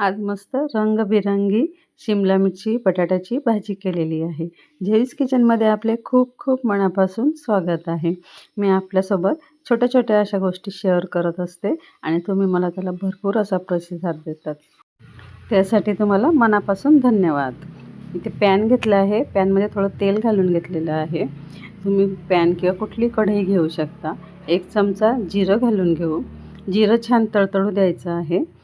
आज मस्त रंगबिरंगी शिमला मिरची बटाट्याची भाजी केलेली आहे. झेविस किचनमध्ये आपले खूप खूप मनापासून स्वागत आहे. मी आपल्यासोबत छोट्या छोट्या अशा गोष्टी शेअर करत असते आणि तुम्ही मला त्याला भरपूर असा प्रतिसाद देतात. त्यासाठी तुम्हाला मनापासून धन्यवाद. इथे पॅन घेतला आहे. पॅनमध्ये थोडं तेल घालून घेतलेलं आहे. तुम्ही पॅन किंवा कुठली कढई घेऊ शकता. एक चमचा जिरं घालून घेऊ. जिरं छान तळतळू द्यायचं आहे.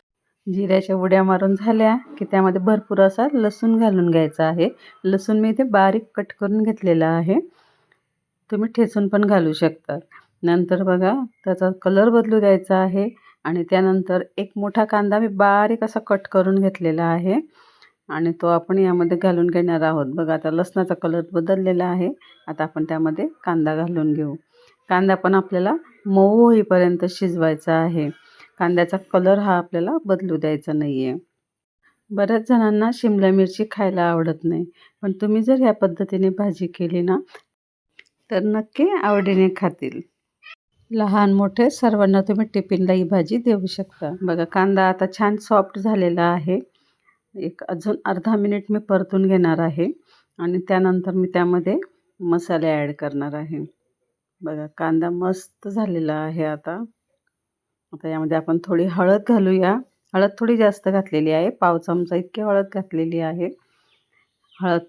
जिऱ्याच्या उड्या मारून झाल्या की त्यामध्ये भरपूर असा लसूण घालून घ्यायचा आहे. लसूण मी इथे बारीक कट करून घेतलेला आहे. तुम्ही ठेचून पण घालू शकता. नंतर बघा त्याचा कलर बदलू द्यायचा आहे आणि त्यानंतर एक मोठा कांदा मी बारीक असा कट करून घेतलेला आहे आणि तो आपण यामध्ये घालून घेणार आहोत. बघा आता लसणाचा कलर बदललेला आहे. आता आपण त्यामध्ये कांदा घालून घेऊ. कांदा पण आपल्याला मऊ होईपर्यंत शिजवायचा आहे. कांद्याचा कलर हा आपल्याला बदलू द्यायचा नाही आहे बऱ्याच जणांना शिमला मिरची खायला आवडत नाही. पण तुम्ही जर ह्या पद्धतीने भाजी केली ना तर नक्की आवडीने खातील. लहान मोठे सर्वांना तुम्ही टिफिनला ही भाजी देऊ शकता. बघा कांदा आता छान सॉफ्ट झालेला आहे. एक अजून अर्धा मिनिट मी परतून घेणार आहे. आणि त्यानंतर मी त्यामध्ये मसाले ॲड करणार आहे. बघा कांदा मस्त झालेला आहे आता. आता यामध्ये आपण थोडी हळद घालूया. हळद थोडी जास्त घातलेली आहे. पाव चमचा इतकी हळद घातलेली आहे. हळद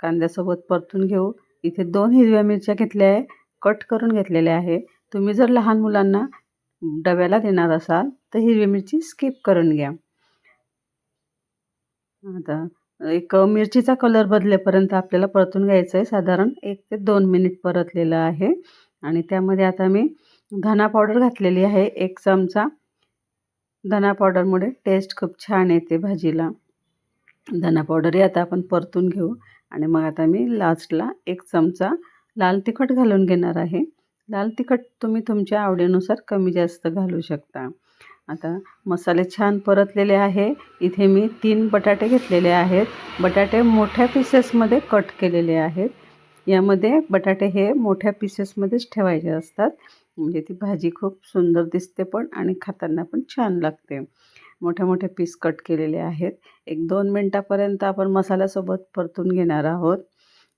कांद्यासोबत परतून घेऊ. इथे दोन हिरव्या मिरच्या घेतल्या आहे. कट करून घेतलेल्या आहे. तुम्ही जर लहान मुलांना डब्याला देणार असाल तर हिरवी मिरची स्किप करून घ्या. आता एक मिरचीचा कलर बदलेपर्यंत आपल्याला परतून घ्यायचं आहे साधारण एक ते दोन मिनिट परतलेलं आहे. आणि त्यामध्ये आता मी धना पावडर घातलेली आहे एक चमचा. धना पावडरमुळे टेस्ट खूप छान येते भाजीला. धना पावडरही आता आपण परतून घेऊ. आणि मग आता मी लास्टला एक चमचा लाल तिखट घालून घेणार आहे. लाल तिखट तुम्ही तुमच्या आवडीनुसार कमी जास्त घालू शकता. आता मसाले छान परतलेले आहे. इथे मी तीन बटाटे घेतलेले आहेत. बटाटे मोठ्या पीसेसमध्ये कट केलेले आहेत. यामध्ये बटाटे हे मोठ्या पीसेसमध्येच ठेवायचे असतात. म्हणजे ती भाजी खूप सुंदर दिसते पण आणि खाताना पण छान लागते. मोठे मोठे पीस कट केलेले आहेत. एक दोन मिनटापर्यंत आपण मसाल्यासोबत परतून घेणार आहोत.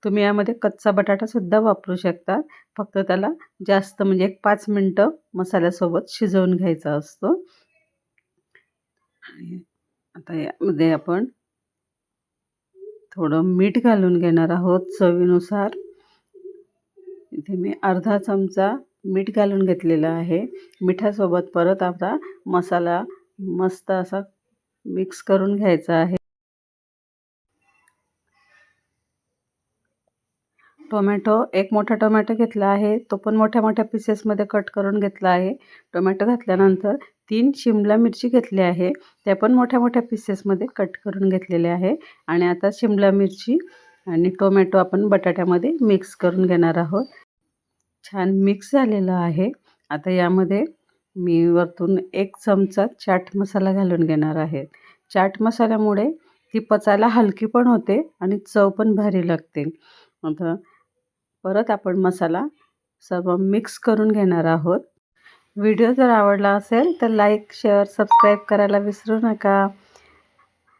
तुम्ही यामध्ये कच्चा बटाटासुद्धा वापरू शकता. फक्त त्याला जास्त म्हणजे एक पाच मिनटं मसाल्यासोबत शिजवून घ्यायचा असतो. आणि आता यामध्ये आपण थोडं मीठ घालून घेणार आहोत चवीनुसार. इथे मी अर्धा चमचा मीठ घालून घेतलेलं आहे. मिठासोबत परत आपला मसाला मस्त असा मिक्स करून घ्यायचा आहे. टोमॅटो एक मोठा टोमॅटो घेतला आहे. तो पण मोठ्या मोठ्या पीसेसमध्ये कट करून घेतला आहे. टोमॅटो घातल्यानंतर तीन शिमला मिरची घेतली आहे. त्या पण मोठ्या मोठ्या पीसेसमध्ये कट करून घेतलेल्या आहे. आणि आता शिमला मिरची आणि टोमॅटो आपण बटाट्यामध्ये मिक्स करून घेणार आहोत. छान मिक्स झालेलं आहे. आता यामध्ये मी वरतून एक चमचा चाट मसाला घालून घेणार आहे. चाट मसाल्यामुळे ती पचायला हलकी पण होते आणि चव पण भारी लागते. आता परत आपण मसाला सर्व मिक्स करून घेणार आहोत. व्हिडिओ जर आवडला असेल तर लाईक शेअर सबस्क्राईब करायला विसरू नका.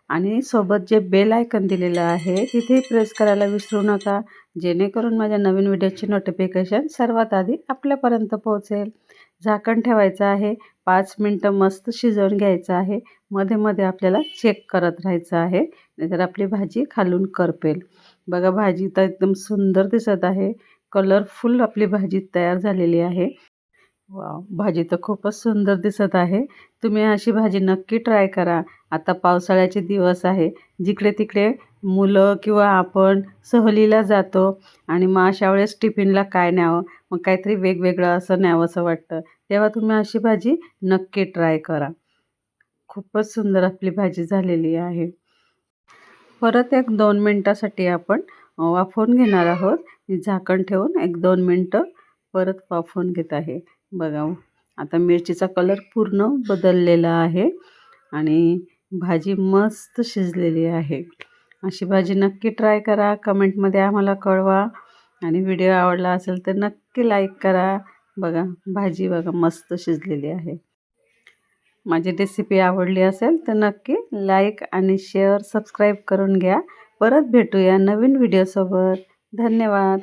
आणि सोबत जे बेल आयकन दिलेलं आहे तिथेही प्रेस करायला विसरू नका जेणेकरून माझ्या नवीन व्हिडिओची नोटिफिकेशन सर्वात आधी आपल्यापर्यंत पोहोचेल. झाकण ठेवायचं आहे पाच मिनटं मस्त शिजवून घ्यायचं आहे मध्ये मध्ये आपल्याला चेक करत राहायचं आहे नाहीतर आपली भाजी खालून करपेल. बघा भाजी तर एकदम सुंदर दिसत आहे कलरफुल आपली भाजी तयार झालेली आहे. वा भाजी तर खूपच सुंदर दिसत आहे. तुम्ही अशी भाजी नक्की ट्राय करा. आता पावसाळ्याचे दिवस आहे. जिकडे तिकडे मुलं किंवा आपण सहलीला जातो आणि मग अशा वेळेस टिफिनला काय न्यावं? मग काहीतरी वेगवेगळं असं न्यावं असं वाटतं. तेव्हा तुम्ही अशी भाजी नक्की ट्राय करा. खूपच सुंदर आपली भाजी झालेली आहे. परत एक दोन मिनटासाठी आपण वाफवून घेणार आहोत. झाकण ठेवून एक दोन मिनटं परत वाफवून घेत आहे. बघा आता मिरचीचा कलर पूर्ण बदललेला आहे आणि भाजी मस्त शिजलेली आहे. अशी भाजी नक्की ट्राय करा कमेंटमध्ये आम्हाला कळवा आणि व्हिडिओ आवडला असेल तर नक्की लाईक करा. बघा भाजी बघा मस्त शिजलेली आहे. माझी रेसिपी आवडली असेल तर नक्की लाईक आणि शेअर सबस्क्राईब करून घ्या. परत भेटूया नवीन व्हिडिओसोबत धन्यवाद.